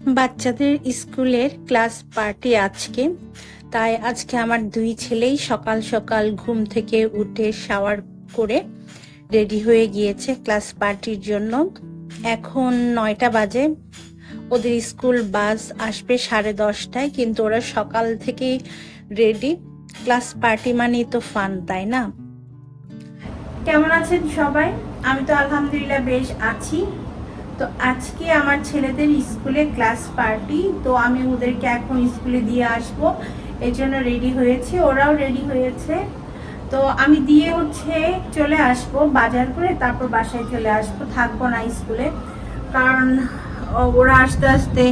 বাচ্চাদের স্কুলের class party আজকে। তাই আজকে আমার দুই ছেলেই সকাল সকাল ঘুম থেকে উঠে শাওয়ার করে রেডি হয়ে গিয়েছে ক্লাস পার্টির জন্য। এখন নয়টা বাজে। ওদের স্কুল বাস আসবে সাড়ে দশটায়, কিন্তু ওরা সকাল থেকেই রেডি। ক্লাস পার্টি মানেই তো ফান, তাই না? কেমন আছেন সবাই? আমি তো আলহামদুলিল্লাহ বেশ আছি। তো আজকে আমার ছেলেদের স্কুলে ক্লাস পার্টি, তো আমি ওদেরকে এখন স্কুলে দিয়ে আসব। এর জন্য রেডি হয়েছে, ওরাও রেডি হয়েছে। তো আমি দিয়ে হচ্ছে চলে আসব বাজার করে, তারপর বাসায় চলে আসব, থাকব না স্কুলে। কারণ ওরা আস্তে আস্তে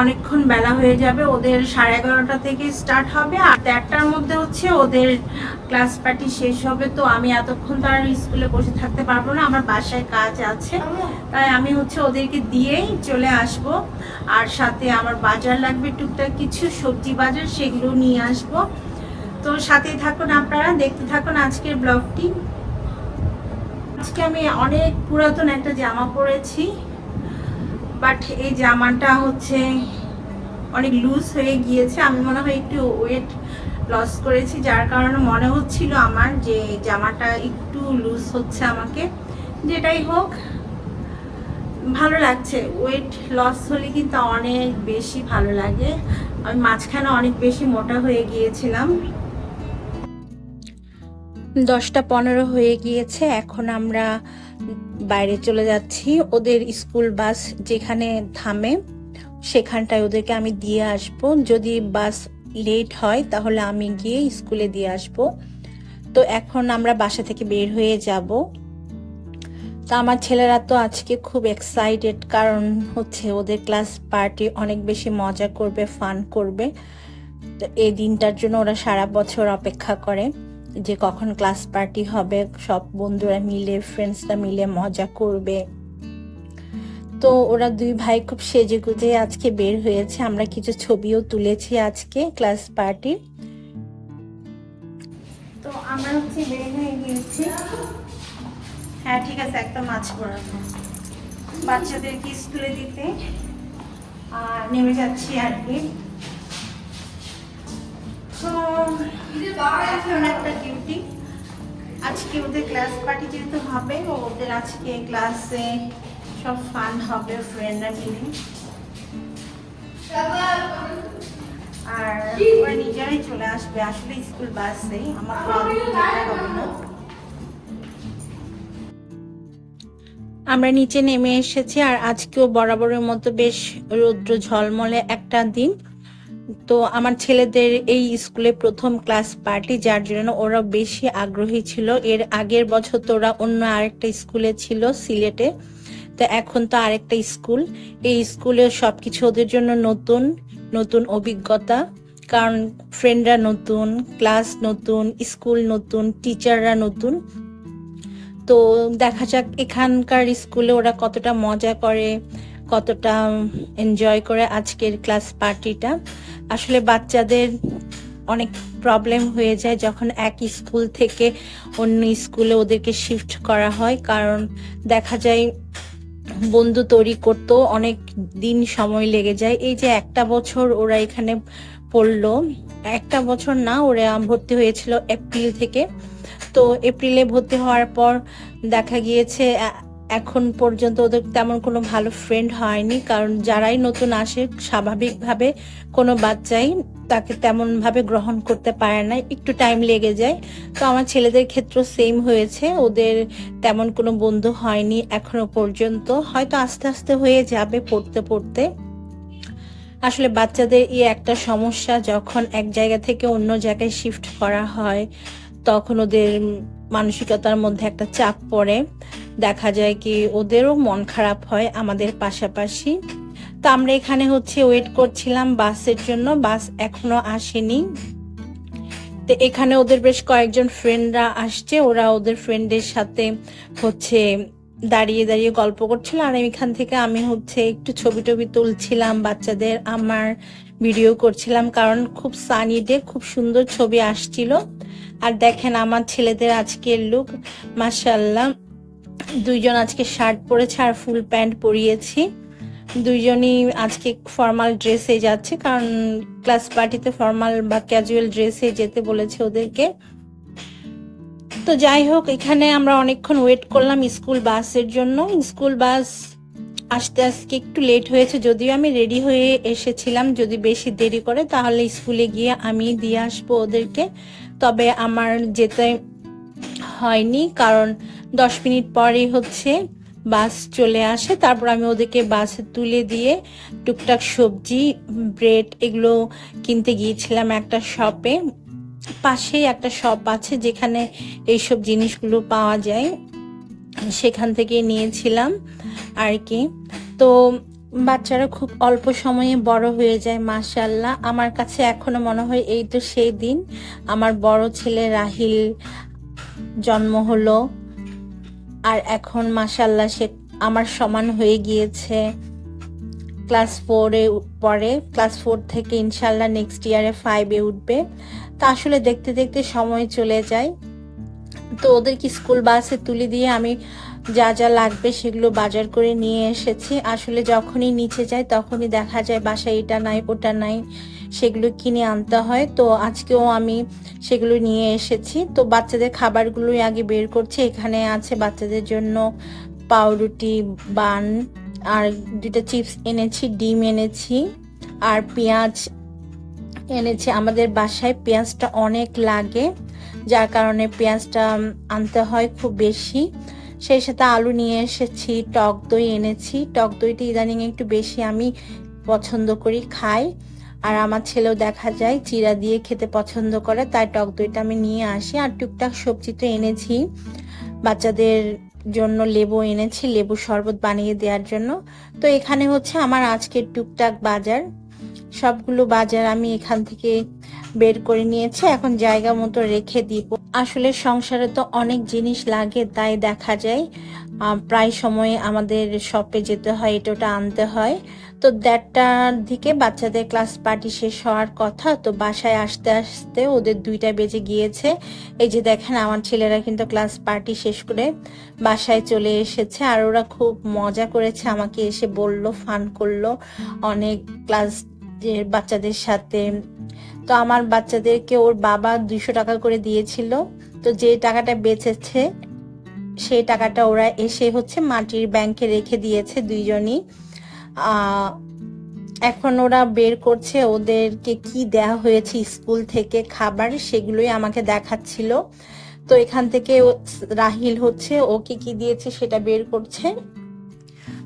অনেকক্ষণ বেলা হয়ে যাবে। ওদের সাড়ে এগারোটা থেকে স্টার্ট হবে। আর দেড়টার মধ্যে হচ্ছে ওদের ক্লাস পার্টি শেষ হবে। তো আমি এতক্ষণ তো আর স্কুলে বসে থাকতে পারব না। আমার বাসায় কাজ আছে। তাই আমি হচ্ছে ওদেরকে দিয়েই চলে আসব। আর সাথে আমার বাজার লাগবে টুকটাক কিছু, সবজি বাজার, সেগুলো নিয়ে আসব। তো সাথেই থাকুন আপনারা, দেখতে থাকুন আজকের ব্লগটি আজকে আমি অনেক পুরাতন একটা জামা পরেছি। বাট এই জামাটা হচ্ছে অনেক লুজ হয়ে গিয়েছে। আমি মনে হয় একটু ওয়েট লস করেছি, যার কারণে মনে হচ্ছিল আমার যে জামাটা একটু লুজ হচ্ছে আমাকে। যেটাই হোক, ভালো লাগছে। ওয়েট লস হলে কিন্তু অনেক বেশি ভালো লাগে। আমি মাঝখানে অনেক বেশি মোটা হয়ে গিয়েছিলাম। দশটা পনেরো হয়ে গিয়েছে, এখন আমরা বাইরে চলে যাচ্ছি। ওদের স্কুল বাস যেখানে থামে, সেখানটায় ওদেরকে আমি দিয়ে আসব। যদি বাস লেট হয়, তাহলে আমি গিয়ে স্কুলে দিয়ে আসব। তো এখন আমরা বাসা থেকে বের হয়ে যাব। তো আমার ছেলেরা তো আজকে খুব এক্সাইটেড কারণ হচ্ছে ওদের ক্লাস পার্টি অনেক বেশি মজা করবে ফান করবে। এই দিনটার জন্য ওরা সারা বছর অপেক্ষা করে। যে কখন ক্লাস পার্টি হবে, সব বন্ধুরা মিলে ফ্রেন্ডসরা মিলে মজা করবে। তো ওরা দুই ভাই খুব সেজে গুজে আজকে বের হয়েছে। আমরা কিছু ছবিও তুলেছি আজকে ক্লাস পার্টি তো আমরা হচ্ছে বের হয়ে গিয়েছি। হ্যাঁ ঠিক আছে, একটা মাছ পড়াবো। বাচ্চাদেরকে স্কুলে দিতে। আর নেমে যাচ্ছি আর কি। আজকে ওদের ক্লাস পার্টি যেহেতু হবে ওদের আজকে ক্লাসে সব ফান হবে ফ্রেন্ডরা মিলে। আর ওরা নিজেরাই চলে আসবে, আসলে স্কুল বাসে আমার হবে আমরা নিচে নেমে এসেছি, আর আজকেও বরাবরের মতো বেশ রৌদ্র ঝলমলে একটা দিন। তো আমার ছেলেদের এই স্কুলে প্রথম ক্লাস পার্টি, যার জন্য ওরা বেশি আগ্রহী ছিল। এর আগের বছর তো ওরা অন্য আরেকটা স্কুলে ছিল, সিলেটে। তো এখন তো আরেকটা স্কুল। এই স্কুলে সবকিছু ওদের জন্য নতুন নতুন অভিজ্ঞতা। কারণ ফ্রেন্ডরা নতুন ক্লাস নতুন স্কুল নতুন টিচাররা নতুন। তো দেখা যাক, এখানকার স্কুলে ওরা কতটা মজা করে। কতটা এনজয় করে আজকের ক্লাস পার্টিটা আসলে বাচ্চাদের অনেক প্রবলেম হয়ে যায় যখন এক স্কুল থেকে অন্য স্কুলে ওদেরকে শিফট করা হয়। কারণ দেখা যায় বন্ধু তৈরি করতেও অনেক দিন সময় লেগে যায়। এই যে একটা বছর ওরা এখানে পড়ল, একটা বছর না, ওরা ভর্তি হয়েছিল এপ্রিল থেকে। তো এপ্রিলে ভর্তি হওয়ার পর দেখা গিয়েছে এখন পর্যন্ত ওদের তেমন কোনো ভালো ফ্রেন্ড হয়নি, কারণ যারাই নতুন আসে, স্বাভাবিকভাবে কোনো বাচ্চাই তাকে তেমনভাবে গ্রহণ করতে পারে না, একটু টাইম লেগে যায়। তো আমার ছেলেদের ক্ষেত্রেও সেম হয়েছে, ওদের তেমন কোনো বন্ধু হয়নি এখনও পর্যন্ত, হয়তো আস্তে আস্তে হয়ে যাবে পড়তে পড়তে। আসলে বাচ্চাদের এই একটা সমস্যা, যখন এক জায়গা থেকে অন্য জায়গায় শিফট করা হয়, তখন ওদের মানসিকতার মধ্যে একটা চাপ পড়ে। দেখা যায় কি ওদেরও মন খারাপ হয় আমাদের পাশাপাশি। তো আমরা এখানে হচ্ছে ওয়েট করছিলাম বাসের জন্য বাস এখনও আসেনি। তো এখানে ওদের বেশ কয়েকজন ফ্রেন্ডরা আসছে, ওরা ওদের ফ্রেন্ডের সাথে হচ্ছে দাঁড়িয়ে দাঁড়িয়ে গল্প করছিল। আর এখান থেকে আমি হচ্ছে একটু ছবি টবি তুলছিলাম বাচ্চাদের, আমার ভিডিও করছিলাম কারণ খুব সানি ডে খুব সুন্দর ছবি আসছিল। আর দেখেন আমার ছেলেদের আজকের লুক মাসাল্লাহ দুইজন আজকে শার্ট পরেছে আর ফুল প্যান্ট পরিয়েছি। দুইজনই আজকে ফর্মাল ড্রেসে যাচ্ছে, কারণ ক্লাস পার্টিতে ফর্মাল বা ক্যাজুয়াল ড্রেসে যেতে বলেছে ওদেরকে। তো যাই হোক, এখানে আমরা অনেকক্ষণ ওয়েট করলাম স্কুল বাসের জন্য। স্কুল বাস আসতে আসতে একটু লেট হয়েছে, যদিও আমি রেডি হয়ে এসেছিলাম। যদি বেশি দেরি করে, তাহলে স্কুলে গিয়ে আমি দিয়ে আসব ওদেরকে। তবে আমার যেতে হয়নি, কারণ দশ মিনিট পরেই হচ্ছে বাস চলে আসে। তারপর আমি ওদেরকে বাসে তুলে দিয়ে টুকটাক সবজি, ব্রেড এগুলো কিনতে গিয়েছিলাম একটা শপে। পাশেই একটা শপ আছে যেখানে এইসব জিনিসগুলো পাওয়া যায়। সেখান থেকে নিয়েছিলাম আর কি। তো বাচ্চারা খুব অল্প সময়ে বড় হয়ে যায় মাশাল্লাহ আমার কাছে এখনও মনে হয় এই তো সেই দিন। আমার বড় ছেলে রাহিল জন্ম হলো। আর এখন মাশাল্লাহ সে আমার সমান হয়ে গিয়েছে। ক্লাস ফোরে পরে, ক্লাস ফোর থেকে ইনশাল্লাহ নেক্সট ইয়ারে ফাইভে উঠবে। তা আসলে দেখতে দেখতে সময় চলে যায়। তো ওদেরকে স্কুল বাসে তুলে দিয়ে আমি যা যা লাগবে সেগুলো বাজার করে নিয়ে এসেছি। আসলে যখনই নিচে যাই তখনই দেখা যায় বাসায় এটা নাই, ওটা নাই। সেগুলো কিনে আনতে হয়। তো আজকেও আমি সেগুলো নিয়ে এসেছি। তো বাচ্চাদের খাবারগুলোই আগে বের করছি। এখানে আছে বাচ্চাদের জন্য পাউরুটি, বান, আর দুটা চিপস এনেছি, ডিম এনেছি, আর পেঁয়াজ এনেছি। আমাদের বাসায় পেঁয়াজটা অনেক লাগে, যার কারণে পেঁয়াজটা আনতে হয় খুব বেশি। সেই সাথে আলু নিয়ে এসেছি, টক দই এনেছি। টক দইটা ইদানিং একটু বেশি আমি পছন্দ করি, খাই। আর আমার ছেলেও দেখা যায় চিরা দিয়ে খেতে পছন্দ করে, তাই টক দইটা আমি নিয়ে আসি। আর টুকটাক সবজি তো এনেছি। বাচ্চাদের জন্য লেবু এনেছি, লেবু শরবত বানিয়ে দেওয়ার জন্য। তো এখানে হচ্ছে আমার আজকের টুকটাক বাজার। সবগুলো বাজার আমি এখান থেকে বের করে নিয়েছে, এখন জায়গা মতো রেখে দিব। আসলে সংসারে তো অনেক জিনিস লাগে, তাই দেখা যায় প্রায় সময় আমাদের শপে যেতে হয়, এটা ওটা আনতে হয়। তো দেড়টার দিকে বাচ্চাদের ক্লাস পার্টি শেষ হওয়ার কথা, তো বাসায় আসতে আসতে ওদের দুইটা বেজে গিয়েছে। এই যে দেখেন, আমার ছেলেরা কিন্তু ক্লাস পার্টি শেষ করে বাসায় চলে এসেছে, আর ওরা খুব মজা করেছে, আমাকে এসে বলল ফান করল। অনেক ক্লাস বাচ্চাদের সাথে তো আমার বাচ্চাদেরকে ওর বাবা দুইশো টাকা করে দিয়েছিল। তো যে টাকাটা বেঁচেছে, সেই টাকাটা ওরা এসে হচ্ছে মাটির ব্যাংকে রেখে দিয়েছে দুইজনই। এখন ওরা বের করছে ওদেরকে কি দেয়া হয়েছে স্কুল থেকে খাবার সেগুলোই আমাকে দেখাচ্ছিল। তো এখান থেকে রাহিল হচ্ছে ওকে কি দিয়েছে সেটা বের করছে।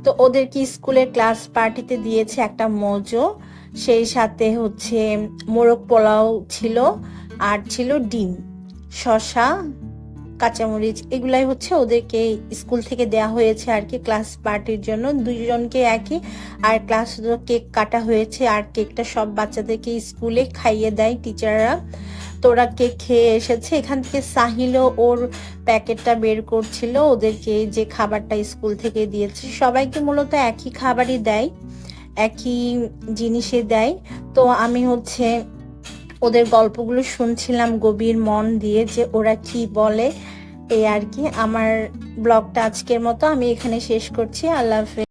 তো ওদেরকে স্কুলের ক্লাস পার্টিতে দিয়েছে একটা মজো। সেই সাথে হচ্ছে মোরগ পোলাও ছিল আর ছিল ডিম শশা কাঁচামরিচ, এগুলাই হচ্ছে ওদেরকে স্কুল থেকে দেয়া হয়েছে আর কি ক্লাস পার্টির জন্য। দুইজনকে একই আর ক্লাস কেক কাটা হয়েছে আর কেকটা সব বাচ্চাদেরকে স্কুলে খাইয়ে দেয় টিচাররা। তোরা কেক খেয়ে এসেছে। এখান থেকে সাহিলও ওর প্যাকেটটা বের করছিল, ওদেরকে যে খাবারটা স্কুল থেকে দিয়েছে, সবাইকে মূলত একই খাবারই দেয়। একই জিনিসে দেয়। তো আমি হচ্ছে ওদের গল্পগুলো শুনছিলাম গভীর মন দিয়ে যে ওরা কি বলে। এই আর কি। আমার ব্লগটা আজকের মতো। আমি এখানে শেষ করছি। আল্লাহ হাফেজ।